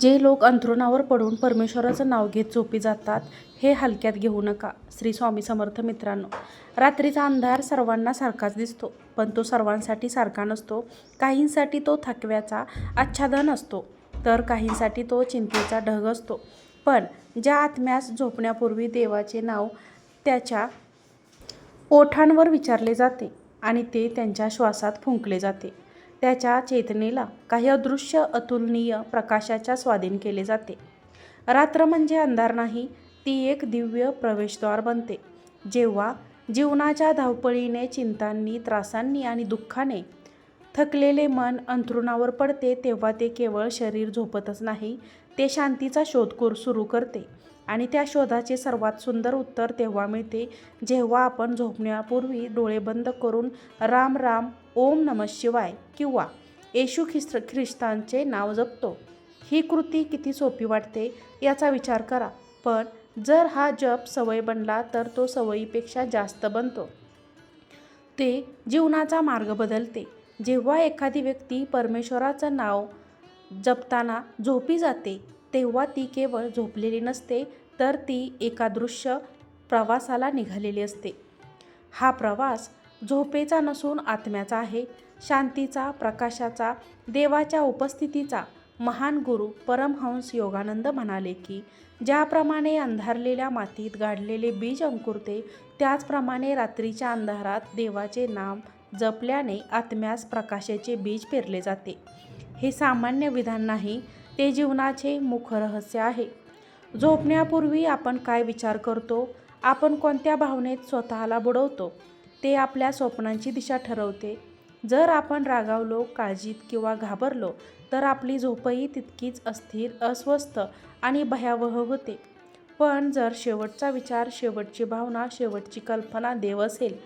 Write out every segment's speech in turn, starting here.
जे लोक अंथरुणावर पडून परमेश्वराचं नाव घेत झोपी जातात हे हलक्यात घेऊ नका श्री स्वामी समर्थ मित्रांनो. रात्रीचा अंधार सर्वांना सारखाच दिसतो पण तो सर्वांसाठी सारखा नसतो. काहींसाठी तो थकव्याचा आच्छादन असतो तर काहींसाठी तो चिंतेचा ढग असतो. पण ज्या आत्म्यास झोपण्यापूर्वी देवाचे नाव त्याच्या ओठांवर विचारले जाते आणि ते त्यांच्या श्वासात फुंकले जाते. त्याच्या चेतनेला काही अदृश्य अतुलनीय प्रकाशाच्या स्वाधीन केले जाते. रात्र म्हणजे अंधार नाही ती एक दिव्य प्रवेशद्वार बनते जेव्हा जीवनाच्या धावपळीने चिंतांनी त्रासांनी आणि दुःखाने थकलेले मन अंथरुणावर पडते तेव्हा ते केवळ शरीर झोपतच नाही ते शांतीचा शोध कर सुरू करते. आणि त्या शोधाचे सर्वात सुंदर उत्तर तेव्हा मिळते जेव्हा आपण झोपण्यापूर्वी डोळे बंद करून राम राम ओम नम शिवाय किंवा येशू ख्रिस्त ख्रिस्तांचे नाव जपतो. ही कृती किती सोपी वाटते याचा विचार करा. पण जर हा जप सवय बनला तर तो सवयीपेक्षा जास्त बनतो. ते जीवनाचा मार्ग बदलते. जेव्हा एखादी व्यक्ती परमेश्वराचं नाव जपताना झोपी जाते तेव्हा ती केवळ झोपलेली नसते तर ती एका दृश्य प्रवासाला निघालेली असते. हा प्रवास झोपेचा नसून आत्म्याचा आहे. शांतीचा प्रकाशाचा देवाच्या उपस्थितीचा महान गुरु परमहंस योगानंद म्हणाले की ज्याप्रमाणे अंधारलेल्या मातीत गाडलेले बीज अंकुरते त्याचप्रमाणे रात्रीच्या अंधारात देवाचे नाम जपल्याने आत्म्यास प्रकाशाचे बीज पेरले जाते. हे सामान्य विधान नाही ते जीवनाचे मुख रहस्य आहे. झोपण्यापूर्वी आपण काय विचार करतो? आपण कोणत्या भावनेत स्वतःला बुडवतो? ते आपल्या स्वप्नांची दिशा ठरवते. जर आपण रागावलो काळजीत किंवा घाबरलो तर आपली झोपही तितकीच अस्थिर अस्वस्थ आणि भयावह होते. पण जर शेवटचा विचार शेवटची भावना शेवटची कल्पना देव असेल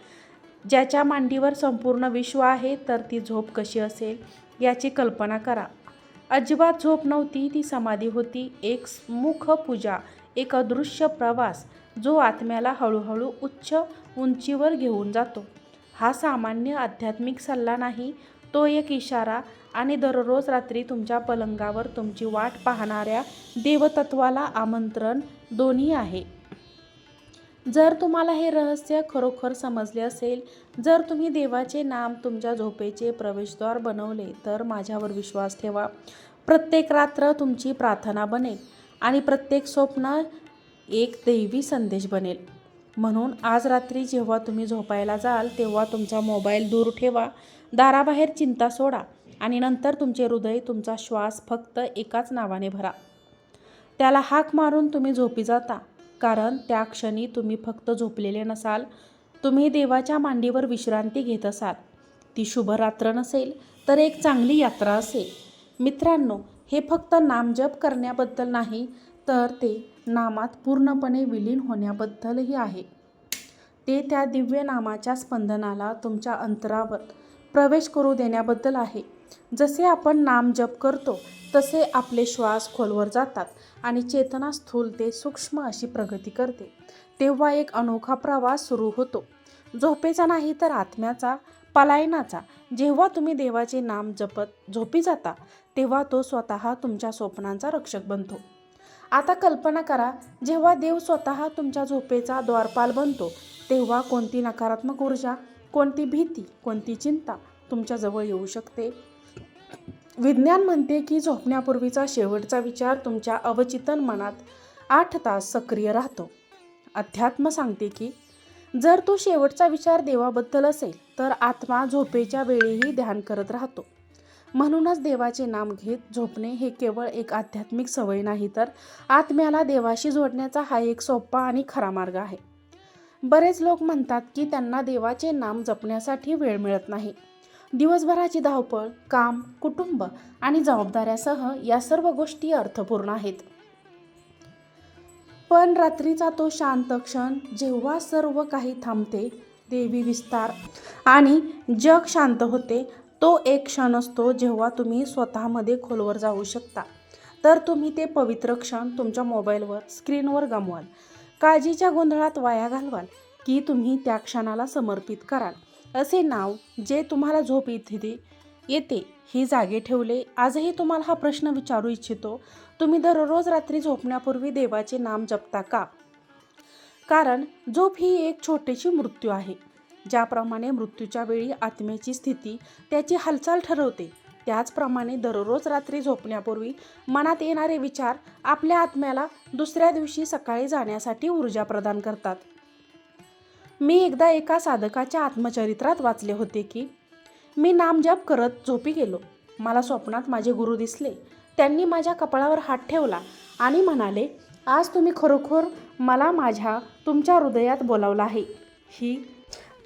ज्याच्या मांडीवर संपूर्ण विश्व आहे तर ती झोप कशी असेल याची कल्पना करा. अजिबात झोप नव्हती ती समाधी होती एक मुख पूजा एक अदृश्य प्रवास जो आत्म्याला हळूहळू उच्च उंचीवर घेऊन जातो. हा सामान्य आध्यात्मिक सल्ला नाही तो एक इशारा आणि दररोज रात्री तुमच्या पलंगावर तुमची वाट पाहणाऱ्या देवतत्वाला आमंत्रण दोन्ही आहे. जर तुम्हाला हे रहस्य खरोखर समजले असेल जर तुम्ही देवाचे नाम तुमच्या झोपेचे प्रवेशद्वार बनवले तर माझ्यावर विश्वास ठेवा. प्रत्येक रात्र तुमची प्रार्थना बनेल आणि प्रत्येक स्वप्न एक दैवी संदेश बनेल. म्हणून आज रात्री जेव्हा तुम्ही झोपायला जाल तेव्हा तुमचा मोबाईल दूर ठेवा. दाराबाहेर चिंता सोडा आणि नंतर तुमचे हृदय तुमचा श्वास फक्त एकाच नावाने भरा. त्याला हाक मारून तुम्ही झोपी जाता. कारण त्या क्षणी तुम्ही फक्त झोपलेले नसाल. तुम्ही देवाच्या मांडीवर विश्रांती घेत असाल. ती शुभरात्र नसेल तर एक चांगली यात्रा असेल. मित्रांनो हे फक्त नामजप करण्याबद्दल नाही तर ते नामात पूर्णपणे विलीन होण्याबद्दलही आहे. ते त्या दिव्य नामाच्या स्पंदनाला तुमच्या अंतरावर प्रवेश करू देण्याबद्दल आहे. जसे आपण नाम जप करतो तसे आपले श्वास खोलवर जातात आणि चेतना स्थूल ते सूक्ष्म अशी प्रगती करते. तेव्हा एक अनोखा प्रवास सुरू होतो. झोपेचा नाही तर आत्म्याचा पलायनाचा. जेव्हा तुम्ही देवाचे नाम जपत झोपी जाता तेव्हा तो स्वतः तुमच्या स्वप्नांचा रक्षक बनतो. आता कल्पना करा जेव्हा देव स्वतः तुमच्या झोपेचा द्वारपाल बनतो तेव्हा कोणती नकारात्मक ऊर्जा कोणती भीती कोणती चिंता तुमच्याजवळ येऊ शकते? विज्ञान म्हणते की झोपण्यापूर्वीचा शेवटचा विचार तुमच्या अवचितन मनात आठ तास सक्रिय राहतो. अध्यात्म सांगते की जर तो शेवटचा विचार देवाबद्दल असेल तर आत्मा झोपेच्या वेळीही ध्यान करत राहतो. म्हणूनच देवाचे नाम घेत झोपणे हे केवळ एक आध्यात्मिक सवय नाही तर आत्म्याला देवाशी जोडण्याचा हा एक सोपा आणि खरा मार्ग आहे. बरेच लोक म्हणतात की त्यांना देवाचे नाम जपण्यासाठी वेळ मिळत नाही. दिवसभराची धावपळ काम कुटुंब आणि जबाबदाऱ्यासह या सर्व गोष्टी अर्थपूर्ण आहेत. पण रात्रीचा तो शांत क्षण जेव्हा सर्व काही थांबते देवी विस्तार आणि जग शांत होते तो एक क्षण असतो जेव्हा तुम्ही स्वतःमध्ये खोलवर जाऊ शकता. तर तुम्ही ते पवित्र क्षण तुमच्या मोबाईलवर स्क्रीनवर गमवाल. काळजीच्या गोंधळात वाया घालवाल की तुम्ही त्या क्षणाला समर्पित कराल. असे नाव जे तुम्हाला झोप येते येते ही जागे ठेवले. आजही तुम्हाला हा प्रश्न विचारू इच्छितो. तुम्ही दररोज रात्री झोपण्यापूर्वी देवाचे नाम जपता का? कारण झोप ही एक छोटीशी मृत्यू आहे. ज्याप्रमाणे मृत्यूच्या वेळी आत्म्याची स्थिती त्याची हालचाल ठरवते त्याचप्रमाणे दररोज रात्री झोपण्यापूर्वी मनात येणारे विचार आपल्या आत्म्याला दुसऱ्या दिवशी सकाळी जाण्यासाठी ऊर्जा प्रदान करतात. मी एकदा एका साधकाच्या आत्मचरित्रात वाचले होते की मी नामजप करत झोपी गेलो. मला स्वप्नात माझे गुरु दिसले. त्यांनी माझ्या कपाळावर हात ठेवला आणि म्हणाले आज तुम्ही खरोखर मला माझ्या तुमच्या हृदयात बोलावलं आहे. ही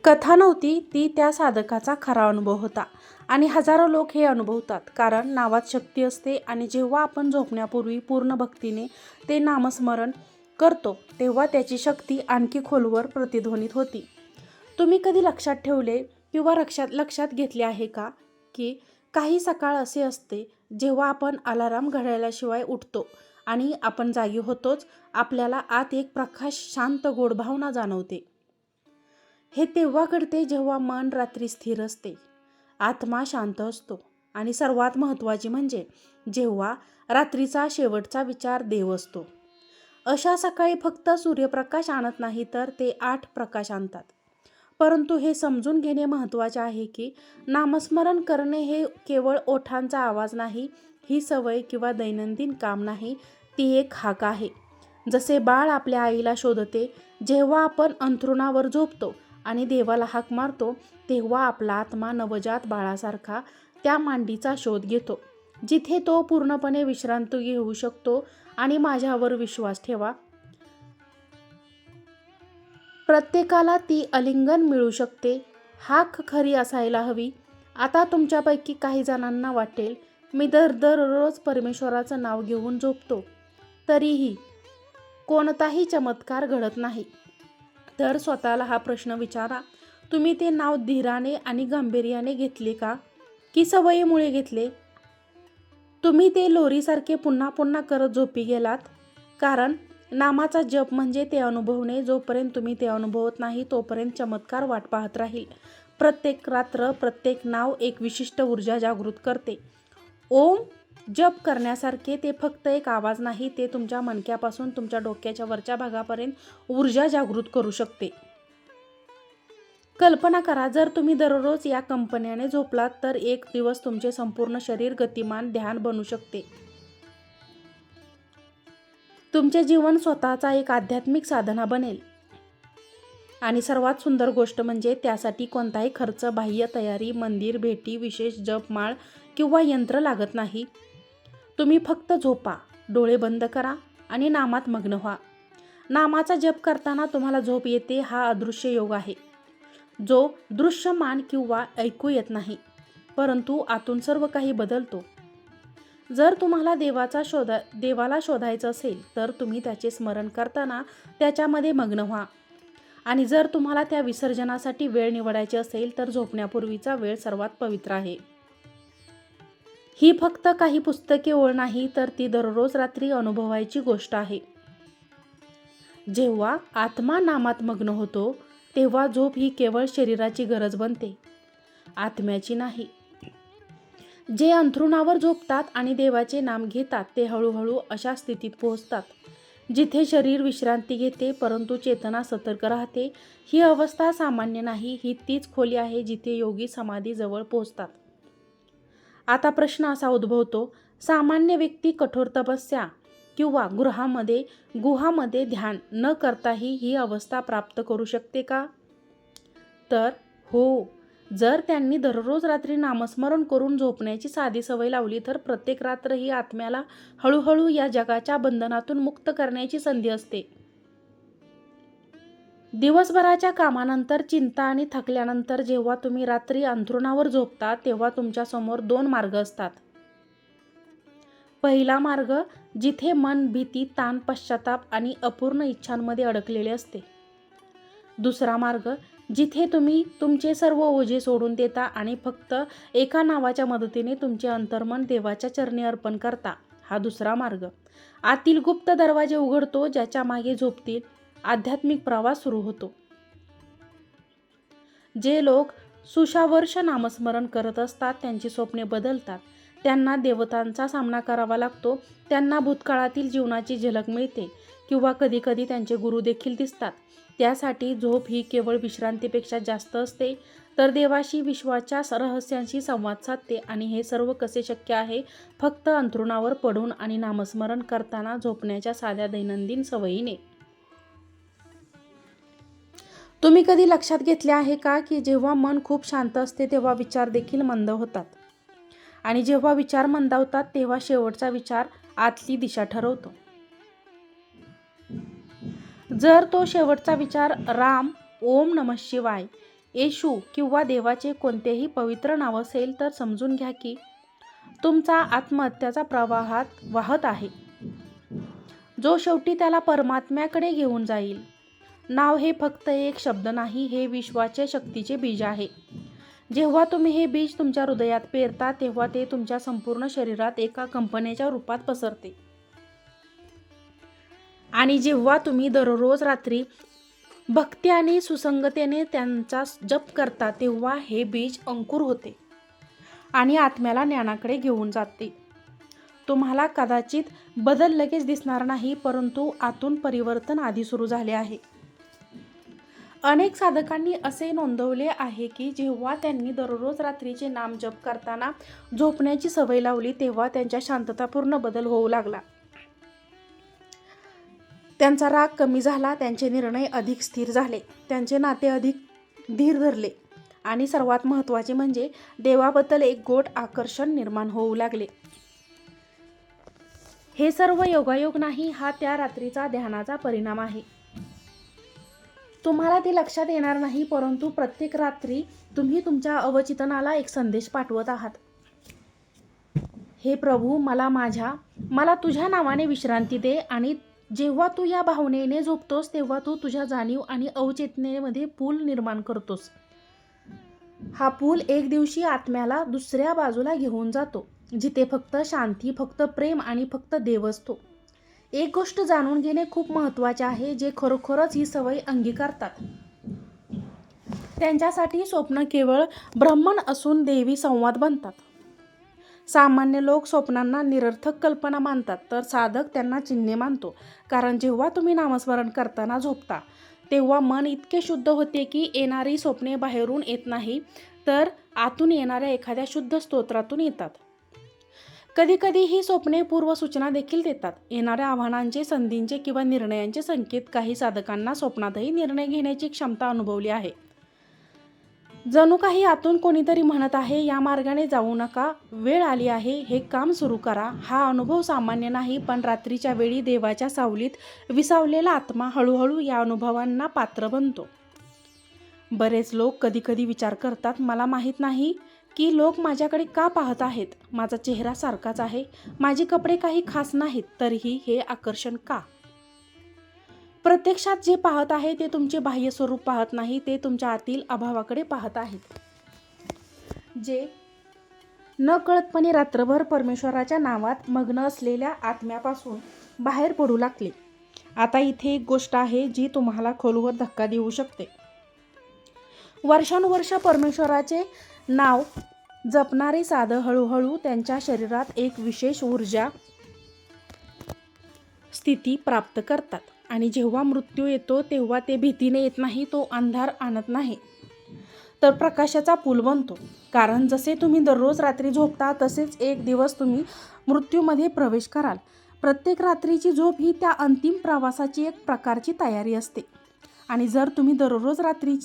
कथा नव्हती ती त्या साधकाचा खरा अनुभव होता. आणि हजारो लोक हे अनुभवतात कारण नावात शक्ती असते आणि जेव्हा आपण झोपण्यापूर्वी पूर्ण भक्तीने ते नामस्मरण करतो तेव्हा त्याची शक्ती आणखी खोलवर प्रतिध्वनित होती. तुम्ही कधी लक्षात ठेवले किंवा लक्षात लक्षात घेतले आहे का की काही सकाळ असे असते जेव्हा आपण अलाराम घड्याळाशिवाय उठतो आणि आपण जागी होतोच आपल्याला आत एक प्रकाश शांत गोड भावना जाणवते. हे तेव्हा घडते जेव्हा मन रात्री स्थिर असते. आत्मा शांत असतो आणि सर्वात महत्त्वाची म्हणजे जेव्हा रात्रीचा शेवटचा विचार देव असतो. अशा सकाळी फक्त सूर्यप्रकाश आणत नाही तर ते आठ प्रकाश आणतात. परंतु हे समजून घेणे महत्त्वाचे आहे की नामस्मरण करणे हे केवळ ओठांचा आवाज नाही ही सवय किंवा दैनंदिन काम नाही ती एक हाक आहे. जसे बाळ आपल्या आईला शोधते जेव्हा आपण अंथरुणावर झोपतो आणि देवाला हाक मारतो तेव्हा आपला आत्मा नवजात बाळासारखा त्या मांडीचा शोध घेतो जिथे तो पूर्णपणे विश्रांती घेऊ शकतो आणि माझ्यावर विश्वास ठेवा. प्रत्येकाला ती अलिंगन मिळू शकते. हाक खरी असायला हवी. आता तुमच्यापैकी काही जणांना वाटेल मी दर दररोज परमेश्वराचं नाव घेऊन झोपतो. तरीही कोणताही चमत्कार घडत नाही. तर स्वतःला हा प्रश्न विचारा तुम्ही ते नाव धीराने आणि गांभीर्याने घेतले का? की सवयीमुळे घेतले? तुम्ही ते लोरीसारखे पुन्हा पुन्हा करत झोपी गेलात? कारण नामाचा जप म्हणजे ते अनुभवणे. जोपर्यंत तुम्ही ते अनुभवत नाही तोपर्यंत चमत्कार वाट पाहत राहील. प्रत्येक रात्र प्रत्येक नाव एक विशिष्ट ऊर्जा जागृत करते. ओम जप करण्यासारखे ते फक्त एक आवाज नाही ते तुमच्या मणक्यापासून तुमच्या डोक्याच्या वरच्या भागापर्यंत ऊर्जा जागृत करू शकते. कल्पना करा जर तुम्ही दररोज या कंपन्याने झोपलात तर एक दिवस तुमचे संपूर्ण शरीर गतिमान ध्यान बनू शकते. तुमचे जीवन स्वतःचा एक आध्यात्मिक साधना बनेल. आणि सर्वात सुंदर गोष्ट म्हणजे त्यासाठी कोणताही खर्च बाह्य तयारी मंदिर भेटी विशेष जप माळ किंवा यंत्र लागत नाही. तुम्ही फक्त झोपा डोळे बंद करा आणि नामात मग्न व्हा. नामाचा जप करताना तुम्हाला झोप येते हा अदृश्य योग आहे. जो दृश्यमान किंवा ऐकू येत नाही परंतु आतून सर्व काही बदलतो. जर तुम्हाला देवाचा शोधा देवाला शोधायचं असेल तर तुम्ही त्याचे स्मरण करताना त्याच्यामध्ये मग्न व्हा. आणि जर तुम्हाला त्या विसर्जनासाठी वेळ निवडायची असेल तर झोपण्यापूर्वीचा वेळ सर्वात पवित्र आहे. ही फक्त काही पुस्तके ओळ नाही तर ती दररोज रात्री अनुभवायची गोष्ट आहे. जेव्हा आत्मा नामात मग्न होतो तेव्हा झोप ही केवळ शरीराची गरज बनते आत्म्याची नाही. जे अंथरुणावर झोपतात आणि देवाचे नाम घेतात ते हळूहळू अशा स्थितीत पोहोचतात जिथे शरीर विश्रांती घेते परंतु चेतना सतर्क राहते. ही अवस्था सामान्य नाही ही तीच खोली आहे जिथे योगी समाधीजवळ पोहोचतात. आता प्रश्न असा उद्भवतो सामान्य व्यक्ती कठोर तपस्या किंवा गृहामध्ये गुहामध्ये ध्यान न करताही ही अवस्था प्राप्त करू शकते का? तर हो. जर त्यांनी दररोज रात्री नामस्मरण करून झोपण्याची साधी सवय लावली तर प्रत्येक रात्र ही आत्म्याला हळूहळू या जगाच्या बंधनातून मुक्त करण्याची संधी असते. दिवसभराच्या कामानंतर चिंता आणि थकल्यानंतर जेव्हा तुम्ही रात्री अंथरुणावर झोपता तेव्हा तुमच्यासमोर दोन मार्ग असतात. पहिला मार्ग जिथे मन भीती ताण पश्चाताप आणि अपूर्ण इच्छांमध्ये अडकलेले असते. दुसरा मार्ग जिथे तुम्ही तुमचे सर्व ओझे सोडून देता आणि फक्त एका नावाच्या मदतीने तुमचे अंतर्मन देवाच्या चरणी अर्पण करता हा दुसरा मार्ग. आतील गुप्त दरवाजे उघडतो ज्याच्या मागे झोपतील आध्यात्मिक प्रवास सुरू होतो. जे लोक सुशावर्ष नामस्मरण करत असतात त्यांची स्वप्ने बदलतात. त्यांना देवतांचा सामना करावा लागतो. त्यांना भूतकाळातील जीवनाची झलक मिळते किंवा कधीकधी त्यांचे गुरु देखील दिसतात. त्यासाठी झोप ही केवळ विश्रांतीपेक्षा जास्त असते. तर देवाशी विश्वाच्या रहस्यांशी संवाद साधते आणि हे सर्व कसे शक्य आहे फक्त अंथरुणावर पडून आणि नामस्मरण करताना झोपण्याच्या साध्या दैनंदिन सवयीने. तुम्ही कधी लक्षात घेतले आहे का की जेव्हा मन खूप शांत असते तेव्हा विचार देखील मंद होतात? आणि जेव्हा विचार मंदावतात तेव्हा शेवटचा विचार आतली दिशा ठरवतो. जर तो शेवटचा विचार राम ओम नम शिवाय येशू किंवा देवाचे कोणतेही पवित्र नाव असेल तर समजून घ्या की तुमचा आत्महत्याचा प्रवाहात वाहत आहे. जो शेवटी त्याला परमात्म्याकडे घेऊन जाईल. नाव हे फक्त एक शब्द नाही हे विश्वाचे शक्तीचे बीज आहे. जेव्हा तुम्ही हे बीज तुमच्या हृदयात पेरता तेव्हा ते तुमच्या संपूर्ण शरीरात एका कंपनीच्या रूपात पसरते. आणि जेव्हा तुम्ही दररोज रात्री भक्ती आणि सुसंगतेने त्यांचा जप करता तेव्हा हे बीज अंकुर होते आणि आत्म्याला ज्ञानाकडे घेऊन जाते. तुम्हाला कदाचित बदल लगेच दिसणार नाही परंतु आतून परिवर्तन आधी सुरू झाले आहे. अनेक साधकांनी असे नोंदवले आहे की जेव्हा त्यांनी दररोज रात्रीचे नाम जप करताना झोपण्याची सवय लावली तेव्हा त्यांच्या शांततापूर्ण बदल होऊ लागला. त्यांचा राग कमी झाला त्यांचे निर्णय अधिक स्थिर झाले त्यांचे नाते अधिक धीर धरले आणि सर्वात महत्त्वाचे म्हणजे देवाबद्दल एक गोट आकर्षण निर्माण होऊ लागले. हे सर्व योगायोग नाही हा त्या रात्रीचा ध्यानाचा परिणाम आहे. तुम्हाला ते लक्षात येणार नाही परंतु प्रत्येक रात्री तुम्ही तुमच्या अवचितनाला एक संदेश पाठवत आहात. हे प्रभू मला माझ्या मला तुझ्या नावाने विश्रांती दे आणि जेव्हा तू या भावनेने झोपतोस तेव्हा तू तुझ्या जाणीव आणि अवचेतनेमध्ये पूल निर्माण करतोस. हा पूल एक दिवशी आत्म्याला दुसऱ्या बाजूला घेऊन जातो जिथे फक्त शांती फक्त प्रेम आणि फक्त देव असतो एक गोष्ट जाणून घेणे खूप महत्त्वाचे आहे जे खरोखरच ही सवय अंगीकारतात. त्यांच्यासाठी स्वप्न केवळ ब्रह्मण असून देवी संवाद बनतात. सामान्य लोक स्वप्नांना निरर्थक कल्पना मानतात तर साधक त्यांना चिन्हे मानतो. कारण जेव्हा तुम्ही नामस्मरण करताना झोपता तेव्हा मन इतके शुद्ध होते की येणारी स्वप्ने बाहेरून येत नाही तर आतून येणाऱ्या एखाद्या शुद्ध स्तोत्रातून येतात. कधीकधी ही स्वप्ने पूर्वसूचना देखील देतात. येणाऱ्या आव्हानांचे संधींचे किंवा निर्णयांचे संकेत काही साधकांना स्वप्नातही निर्णय घेण्याची क्षमता अनुभवली आहे. जणू काही आतून कोणीतरी म्हणत आहे या मार्गाने जाऊ नका वेळ आली आहे हे काम सुरू करा हा अनुभव सामान्य नाही पण रात्रीच्या वेळी देवाच्या सावलीत विसावलेला आत्मा हळूहळू या अनुभवांना पात्र बनतो. बरेच लोक कधीकधी विचार करतात मला माहीत नाही की लोक माझ्याकडे का पाहत आहेत? माझा चेहरा सारखाच आहे. माझे कपडे काही खास नाहीत तरीही हे आकर्षण का? प्रत्यक्षात जे पाहत आहे ते तुमचे बाह्य स्वरूप पाहत नाही ते तुमच्या आतील अभावाकडे पाहत आहेत. जे न कळतपणे रात्रभर परमेश्वराच्या नावात मग्न असलेल्या आत्म्यापासून बाहेर पडू लागले. आता इथे एक गोष्ट आहे जी तुम्हाला खोलवर धक्का देऊ शकते. वर्षानुवर्ष परमेश्वराचे नाव जपणारे साधं हळूहळू त्यांच्या शरीरात एक विशेष ऊर्जा स्थिती प्राप्त करतात. आणि जेव्हा मृत्यू येतो तेव्हा ते भीतीने येत नाही तो अंधार आणत नाही. तर प्रकाशाचा पूल बनतो. कारण जसे तुम्ही दररोज रात्री झोपता तसेच एक दिवस तुम्ही मृत्यूमध्ये प्रवेश कराल. प्रत्येक रात्रीची झोप ही त्या अंतिम प्रवासाची एक प्रकारची तयारी असते. आणि जर तुम्ही दररोज रात्री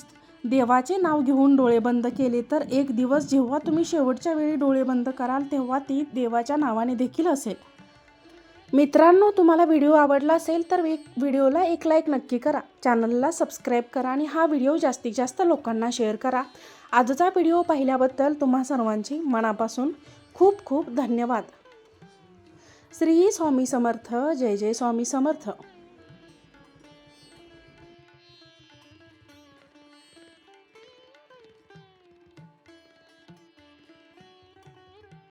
देवाचे नाव घेऊन डोळे बंद केले तर एक दिवस जेव्हा तुम्ही शेवटच्या वेळी डोळे बंद कराल तेव्हा ती देवाच्या नावाने देखील असेल. मित्रांनो तुम्हाला व्हिडिओ आवडला असेल तर एक व्हिडिओला एक लाईक नक्की करा. चॅनलला सबस्क्राईब करा आणि हा व्हिडिओ जास्तीत जास्त लोकांना शेअर करा. आजचा व्हिडिओ पाहिल्याबद्दल तुम्हा सर्वांची मनापासून खूप खूप धन्यवाद. श्री स्वामी समर्थ जय जय स्वामी समर्थ.